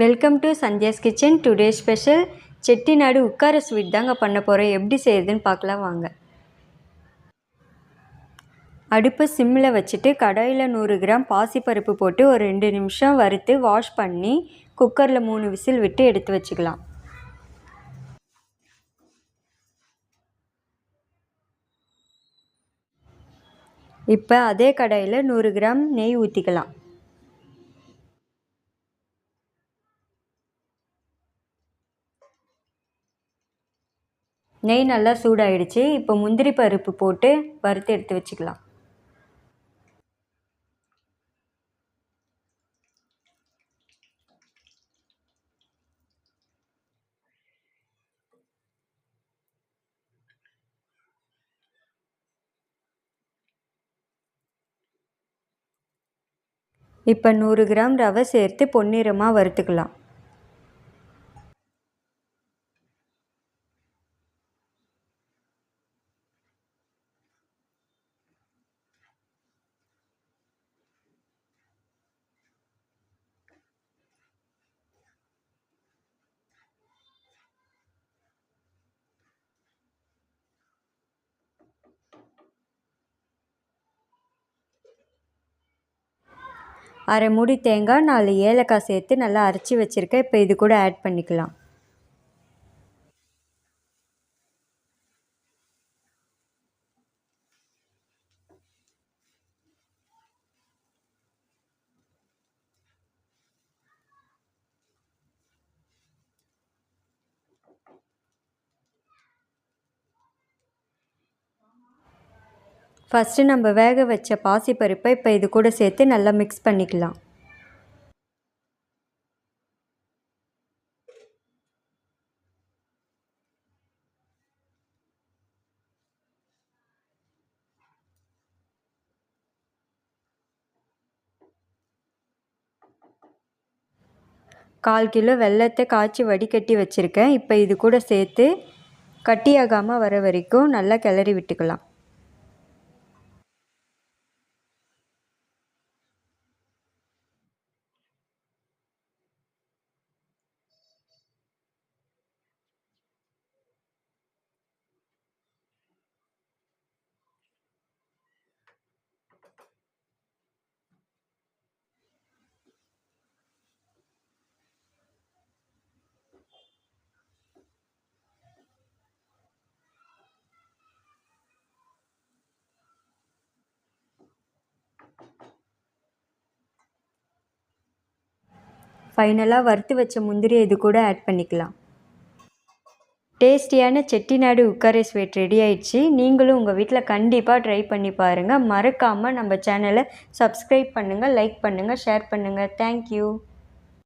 Welcome to Sandhya's kitchen. Today special. Chettinad உட்கார sweet தாங்க பண்ண போகிறோம் எப்படி செய்யுதுன்னு பார்க்கலாம் வாங்க. அடுப்பு சிம்மில் வச்சுட்டு கடாயில் நூறு கிராம் பாசிப்பருப்பு போட்டு ஒரு ரெண்டு நிமிஷம் வறுத்து வாஷ் பண்ணி குக்கரில் மூணு விசில் விட்டு எடுத்து வச்சுக்கலாம். இப்போ அதே கடாயில் நூறு கிராம் நெய் ஊற்றிக்கலாம் நெய் நல்லா சூடாயிடுச்சு. இப்போ முந்திரி பருப்பு போட்டு வறுத்து எடுத்து வச்சுக்கலாம். இப்போ நூறு கிராம் ரவை சேர்த்து பொன்னிறமாக வறுத்துக்கலாம். அரை மூடி தேங்காய் நாலு ஏலக்காய் சேர்த்து நல்லா அரைச்சி வச்சுருக்கேன். இப்போ இது கூட ஆட் பண்ணிக்கலாம். ஃபஸ்ட்டு நம்ம வேக வச்ச பாசிப்பருப்பை இப்போ இது கூட சேர்த்து நல்லா மிக்ஸ் பண்ணிக்கலாம். கால் கிலோ வெள்ளத்தை காய்ச்சி வடிகட்டி வச்சுருக்கேன். இப்போ இது கூட சேர்த்து கட்டியாகாமல் வர வரைக்கும் நல்லா கிளறி விட்டுக்கலாம். ஃபைனலாக வறுத்து வச்ச முந்திரியை இது கூட ஆட் பண்ணிக்கலாம். டேஸ்டியான செட்டிநாடு உக்காரை ஸ்வீட் ரெடி ஆயிடுச்சு. நீங்களும் உங்கள் வீட்டில் கண்டிப்பாக ட்ரை பண்ணி பாருங்கள் மறக்காமல் நம்ம சேனலை சப்ஸ்கிரைப் பண்ணுங்கள் லைக் பண்ணுங்கள் ஷேர் பண்ணுங்கள் தேங்க்யூ